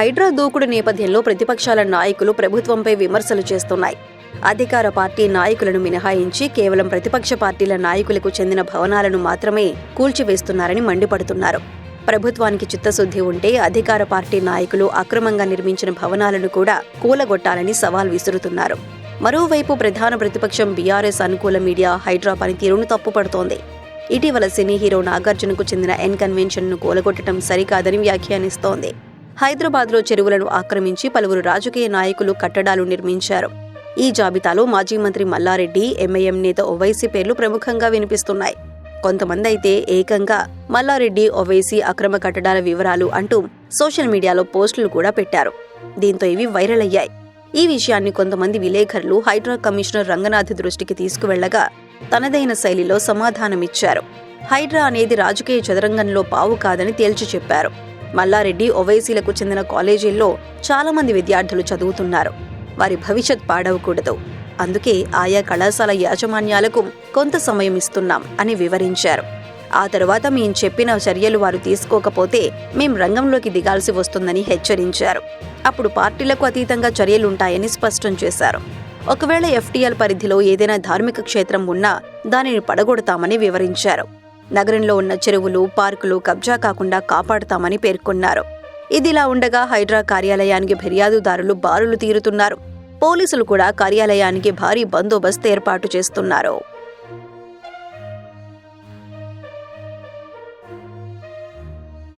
హైడ్రా దూకుడు నేపథ్యంలో ప్రతిపక్షాల నాయకులు ప్రభుత్వంపై విమర్శలు చేస్తున్నాయి. అధికార పార్టీ నాయకులను మినహాయించి కేవలం ప్రతిపక్ష పార్టీల నాయకులకు చెందిన భవనాలను మాత్రమే కూల్చివేస్తున్నారని మండిపడుతున్నారు. ప్రభుత్వానికి చిత్తశుద్ధి ఉంటే అధికార పార్టీ నాయకులు అక్రమంగా నిర్మించిన భవనాలను కూడా కూలగొట్టాలని సవాల్ విసురుతున్నారు. మరోవైపు ప్రధాన ప్రతిపక్షం బీఆర్ఎస్ అనుకూల మీడియా హైడ్రా పనితీరును తప్పుపడుతోంది. ఇటీవల సినీ హీరో నాగార్జునకు చెందిన ఎన్ కన్వెన్షన్ను కూలగొట్టడం సరికాదని వ్యాఖ్యానిస్తోంది. హైదరాబాద్లో చెరువులను ఆక్రమించి పలువురు రాజకీయ నాయకులు కట్టడాలు నిర్మించారు. ఈ జాబితాలో మాజీ మంత్రి మల్లారెడ్డి ఎంఐఎం నేత ఓవైసీ పేర్లు ప్రముఖంగా వినిపిస్తున్నాయి. కొంతమంది అయితే ఏకంగా మల్లారెడ్డి ఓవైసీ అక్రమ కట్టడాల వివరాలు అంటూ సోషల్ మీడియాలో పోస్టులు కూడా పెట్టారు. దీంతో ఇవి వైరల్ అయ్యాయి. ఈ విషయాన్ని కొంతమంది విలేకరులు హైడ్రా కమిషనర్ రంగనాథ్ దృష్టికి తీసుకువెళ్ళగా తనదైన శైలిలో సమాధానమిచ్చారు. హైడ్రా అనేది రాజకీయ చదరంగంలో పావు కాదని తేల్చి చెప్పారు. మల్లారెడ్డి ఒవైసీలకు చెందిన కాలేజీల్లో చాలామంది విద్యార్థులు చదువుతున్నారు. వారి భవిష్యత్ పాడవకూడదు. అందుకే ఆయా కళాశాల యాజమాన్యాలకు కొంత సమయం ఇస్తున్నాం అని వివరించారు. ఆ తర్వాత మేం చెప్పిన చర్యలు వారు తీసుకోకపోతే మేం రంగంలోకి దిగాల్సి వస్తుందని హెచ్చరించారు. అప్పుడు పార్టీలకు అతీతంగా చర్యలుంటాయని స్పష్టం చేశారు. ఒకవేళ ఎఫ్టీఎల్ పరిధిలో ఏదైనా ధార్మిక క్షేత్రం ఉన్నా దానిని పడగొడతామని వివరించారు. నగరంలో ఉన్న చెరువులు పార్కులు కబ్జా కాకుండా కాపాడుతామని పేర్కొన్నారు. ఇదిలా ఉండగా హైడ్రా కార్యాలయానికి ఫిర్యాదుదారులు బారులు తీరుతున్నారు. పోలీసులు కూడా కార్యాలయానికి భారీ బందోబస్తు ఏర్పాటు చేస్తున్నారు.